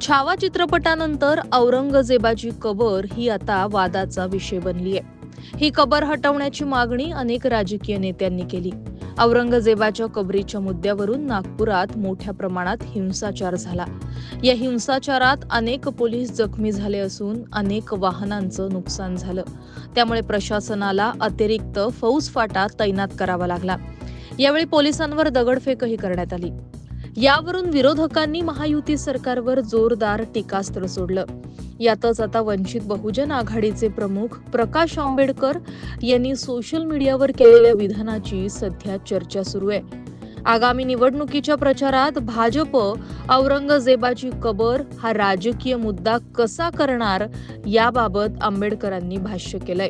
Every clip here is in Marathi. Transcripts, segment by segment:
छावा चित्रपटानंतर औरंगजेबाची कबर ही आता वादाचा विषय बनली आहे. ही कबर हटवण्याची मागणी अनेक राजकीय नेत्यांनी केली. औरंगजेबाच्या कबरीच्या मुद्द्यावरून नागपुरात मोठ्या प्रमाणात हिंसाचार झाला. या हिंसाचारात अनेक पोलीस जखमी झाले असून अनेक वाहनांचं नुकसान झालं. त्यामुळे प्रशासनाला अतिरिक्त फौज फाटा तैनात करावा लागला. यावेळी पोलिसांवर दगडफेकही करण्यात आली. यावरून विरोधकांनी महायुती सरकारवर जोरदार टीकास्त्र सोडलं. यातच आता वंचित बहुजन आघाडीचे प्रमुख प्रकाश आंबेडकर यांनी सोशल मीडियावर केलेल्या विधानाची सध्या चर्चा सुरू आहे. आगामी निवडणुकीच्या प्रचारात भाजप औरंगजेबाची कबर हा राजकीय मुद्दा कसा करणार याबाबत आंबेडकरांनी भाष्य केलंय.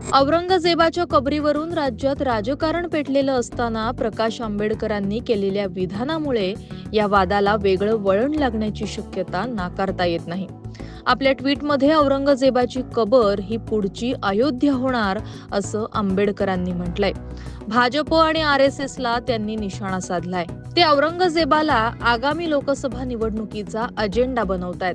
औरंगजेबाच्या कबरीवरून राज्यात राजकारण पेटलेलं असताना प्रकाश आंबेडकरांनी केलेल्या विधानामुळे या वादाला वेगळं वळण लागण्याची शक्यता नाकारता येत नाही. आपल्या ट्विटमध्ये औरंगजेबाची कबर ही पुढची अयोध्या होणार असं आंबेडकरांनी म्हटलंय. भाजप आणि आर एस एसला त्यांनी निशाणा साधलाय. ते औरंगजेबाला आगामी लोकसभा निवडणुकीचा अजेंडा बनवतायत.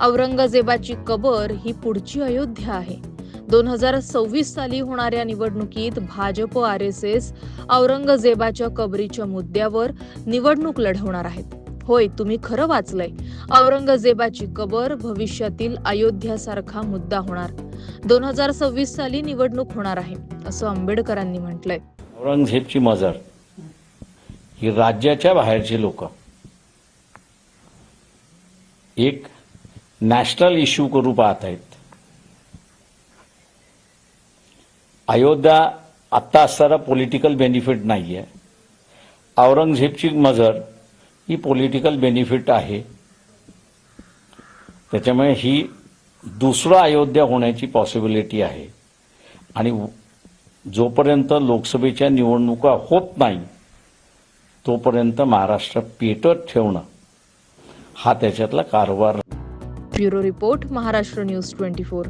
औरंगजेबाची कबर ही पुढची अयोध्या आहे. दोन हजार सव्वीस साली होणाऱ्या निवडणुकीत भाजप आर एस एस औरंगजेबाच्या कबरीच्या मुद्द्यावर निवडणूक लढवणार आहेत. होय तुम्ही खरं वाचलंय. औरंगजेबाची कबर भविष्यातील अयोध्यासारखा मुद्दा होणार. दोन हजार सव्वीस साली निवडणूक होणार आहे असं आंबेडकरांनी म्हटलंय. औरंगजेबची मजर ही राज्याच्या बाहेरची लोक. एक नॅशनल इश्यू करू पाहत आहेत. अयोध्या आत्ता असणारा पॉलिटिकल बेनिफिट नाही आहे औरंगजेबची मजर ही पॉलिटिकल बेनिफिट आहे. त्याच्यामुळे ही दुसरा अयोध्या होण्याची पॉसिबिलिटी आहे. आणि जोपर्यंत लोकसभेच्या निवडणुका होत नाही तोपर्यंत महाराष्ट्र पेटत ठेवणं हा त्याच्यातला कारभार. Bureau report Maharashtra news twenty four.